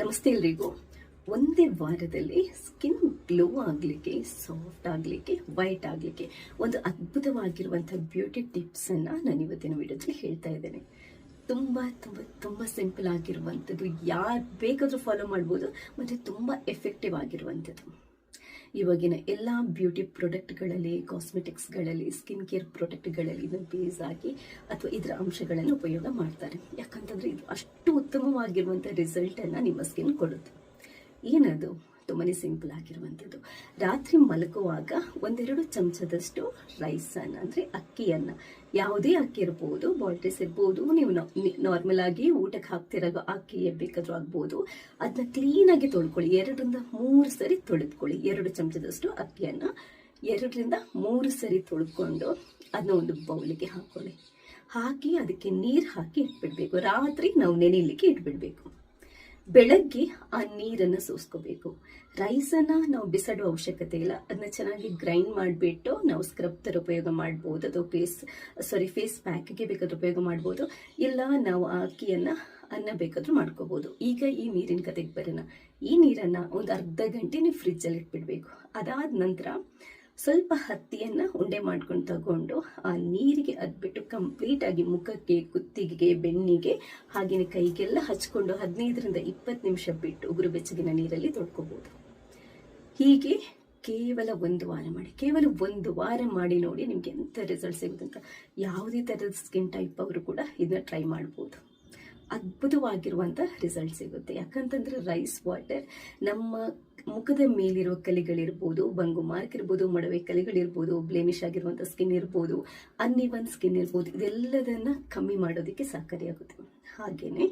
ನಮಸ್ತೆ ಎಲ್ರಿಗೂ. ಒಂದೇ ವಾರದಲ್ಲಿ ಸ್ಕಿನ್ ಗ್ಲೋ ಆಗಲಿಕ್ಕೆ ಸಾಫ್ಟ್ ಆಗಲಿಕ್ಕೆ ವೈಟ್ ಆಗಲಿಕ್ಕೆ ಒಂದು ಅದ್ಭುತವಾಗಿರುವಂಥ ಬ್ಯೂಟಿ ಟಿಪ್ಸನ್ನು ನಾನು ಇವತ್ತಿನ ವಿಡಿಯೋದಲ್ಲಿ ಹೇಳ್ತಾ ಇದ್ದೇನೆ. ತುಂಬ ತುಂಬ ತುಂಬ ಸಿಂಪಲ್ ಆಗಿರುವಂಥದ್ದು. ಯಾರು ಬೇಕಾದರೂ ಫಾಲೋ ಮಾಡ್ಬೋದು, ಮತ್ತು ತುಂಬ ಎಫೆಕ್ಟಿವ್ ಆಗಿರುವಂಥದ್ದು. ಇವಾಗಿನ ಎಲ್ಲ ಬ್ಯೂಟಿ ಪ್ರಾಡಕ್ಟ್ಗಳಲ್ಲಿ, ಕಾಸ್ಮೆಟಿಕ್ಸ್ಗಳಲ್ಲಿ, ಸ್ಕಿನ್ ಕೇರ್ ಪ್ರಾಡಕ್ಟ್ಗಳಲ್ಲಿ ಇದನ್ನು ಬೇಸ್ ಆಗಿ ಅಥವಾ ಇದರ ಅಂಶಗಳನ್ನು ಉಪಯೋಗ ಮಾಡ್ತಾರೆ. ಯಾಕಂತಂದರೆ ಇದು ಅಷ್ಟು ಉತ್ತಮವಾಗಿರುವಂಥ ರಿಸಲ್ಟನ್ನು ನಿಮ್ಮ ಸ್ಕಿನ್ ಕೊಡುತ್ತೆ. ಏನದು? ತುಂಬಾ ಸಿಂಪಲ್ ಆಗಿರುವಂಥದ್ದು. ರಾತ್ರಿ ಮಲಗುವಾಗ ಒಂದೆರಡು ಚಮಚದಷ್ಟು ರೈಸನ್ನು, ಅಂದರೆ ಅಕ್ಕಿಯನ್ನು, ಯಾವುದೇ ಅಕ್ಕಿ ಇರ್ಬೋದು ಬಾಲ್ಟೈಸ್ ಇರ್ಬೋದು, ನೀವು ನಾರ್ಮಲ್ ಆಗಿ ಊಟಕ್ಕೆ ಹಾಕ್ತಿರೋ ಅಕ್ಕಿ ಬೇಕಾದರೂ ಆಗ್ಬೋದು. ಅದನ್ನ ಕ್ಲೀನಾಗಿ ತೊಳ್ಕೊಳ್ಳಿ. ಎರಡರಿಂದ ಮೂರು ಸರಿ ತೊಳೆದುಕೊಳ್ಳಿ. ಎರಡು ಚಮಚದಷ್ಟು ಅಕ್ಕಿಯನ್ನು. ಎರಡರಿಂದ ಮೂರು ಸರಿ ತೊಳ್ಕೊಂಡು ಅದನ್ನ ಒಂದು ಬೌಲಿಗೆ ಹಾಕೊಳ್ಳಿ. ಹಾಕಿ ಅದಕ್ಕೆ ನೀರು ಹಾಕಿ ಇಟ್ಬಿಡಬೇಕು. ರಾತ್ರಿ ನಾವು ನೆನೆಯಲಿಕ್ಕೆ ಇಟ್ಬಿಡ್ಬೇಕು. ಬೆಳಗ್ಗೆ ಆ ನೀರನ್ನು ಸೋಸ್ಕೋಬೇಕು. ರೈಸನ್ನು ನಾವು ಬಿಸಾಡುವ ಅವಶ್ಯಕತೆ ಇಲ್ಲ. ಅದನ್ನ ಚೆನ್ನಾಗಿ ಗ್ರೈಂಡ್ ಮಾಡಿಬಿಟ್ಟು ನಾವು ಸ್ಕ್ರಬ್ ಥರ ಉಪಯೋಗ ಮಾಡ್ಬೋದು. ಅಥವಾ ಫೇಸ್, ಸಾರಿ, ಫೇಸ್ ಪ್ಯಾಕ್ಗೆ ಬೇಕಾದ್ರೂ ಉಪಯೋಗ ಮಾಡ್ಬೋದು. ಇಲ್ಲ ನಾವು ಆ ಅಕ್ಕಿಯನ್ನು ಅನ್ನ ಬೇಕಾದ್ರೂ ಮಾಡ್ಕೋಬೋದು. ಈಗ ಈ ನೀರಿನ ಕತೆಗೆ ಬರೋಣ. ಈ ನೀರನ್ನು ಒಂದು ಅರ್ಧ ಗಂಟೆ ನೀವು ಫ್ರಿಜ್ಜಲ್ಲಿ ಇಟ್ಬಿಡಬೇಕು. ಅದಾದ ನಂತರ ಸ್ವಲ್ಪ ಹತ್ತಿಯನ್ನು ಉಂಡೆ ಮಾಡ್ಕೊಂಡು ತಗೊಂಡು ಆ ನೀರಿಗೆ ಅದ್ಬಿಟ್ಟು ಕಂಪ್ಲೀಟ್ ಆಗಿ ಮುಖಕ್ಕೆ, ಕುತ್ತಿಗೆಗೆ, ಬೆನ್ನಿಗೆ ಹಾಗೆಯೇ ಕೈಗೆಲ್ಲ ಹಚ್ಕೊಂಡು ಹದಿನೈದರಿಂದ ಇಪ್ಪತ್ತು ನಿಮಿಷ ಬಿಟ್ಟು ಉಗುರು ಬೆಚ್ಚಗಿನ ನೀರಲ್ಲಿ ತೊಡ್ಕೋಬಹುದು ಹೀಗೆ ಕೇವಲ ಒಂದು ವಾರ ಮಾಡಿ, ಕೇವಲ ಒಂದು ವಾರ ಮಾಡಿ ನೋಡಿ ನಿಮ್ಗೆ ಎಂಥ ರಿಸಲ್ಟ್ ಸಿಗುತ್ತಂತ ಯಾವುದೇ ಥರದ ಸ್ಕಿನ್ ಟೈಪ್ ಅವರು ಕೂಡ ಇದನ್ನ ಟ್ರೈ ಮಾಡ್ಬೋದು. ಅದ್ಭುತವಾಗಿರುವಂಥ ರಿಸಲ್ಟ್ ಸಿಗುತ್ತೆ. ಯಾಕಂತಂದ್ರೆ ರೈಸ್ ವಾಟರ್ ನಮ್ಮ ಮುಖದ ಮೇಲಿರುವ ಕಲೆಗಳಿರ್ಬೋದು, ಬಂಗು ಮಾರ್ಕ್ ಇರ್ಬೋದು, ಮಡವೆ ಕಲೆಗಳಿರ್ಬೋದು, ಬ್ಲೇಮಿಶ್ ಆಗಿರುವಂಥ ಸ್ಕಿನ್ ಇರ್ಬೋದು ಅನ್ಇವನ್ ಸ್ಕಿನ್ ಇರ್ಬೋದು, ಇದೆಲ್ಲದನ್ನ ಕಮ್ಮಿ ಮಾಡೋದಕ್ಕೆ ಸಹಕಾರಿಯಾಗುತ್ತೆ. ಹಾಗೇನೆ,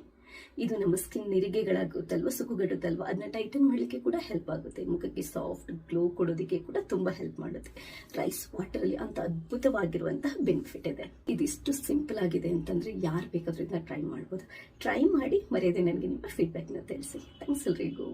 ಇದು ನಮ್ಮ ಸ್ಕಿನ್ ನಿರಿಗೆಗಳಾಗುತ್ತಲ್ವ ಸುಕ್ಕುಗಟ್ಟುತ್ತಲ್ವ ಅದನ್ನ ಟೈಟನ್ ಮಾಡಲಿಕ್ಕೆ ಕೂಡ ಹೆಲ್ಪ್ ಆಗುತ್ತೆ. ಮುಖಕ್ಕೆ ಸಾಫ್ಟ್ ಗ್ಲೋ ಕೊಡೋದಕ್ಕೆ ಕೂಡ ತುಂಬಾ ಹೆಲ್ಪ್ ಮಾಡುತ್ತೆ. ರೈಸ್ ವಾಟರ್ ಅಲ್ಲಿ ಅಂತ ಅದ್ಭುತವಾಗಿರುವಂತಹ ಬೆನಿಫಿಟ್ ಇದೆ. ಇದಿಷ್ಟು ಸಿಂಪಲ್ ಆಗಿದೆ ಅಂತಂದ್ರೆ ಯಾರು ಬೇಕಾದ್ರೂ ಇದನ್ನ ಟ್ರೈ ಮಾಡ್ಬೋದು. ಟ್ರೈ ಮಾಡಿ ಮರ್ಯಾದೆ ನನಗೆ ನಿಮ್ಮ ಫೀಡ್ಬ್ಯಾಕ್ನ ತಿಳಿಸಿ. ಥ್ಯಾಂಕ್ಸ್ ಎಲ್ರಿಗೂ.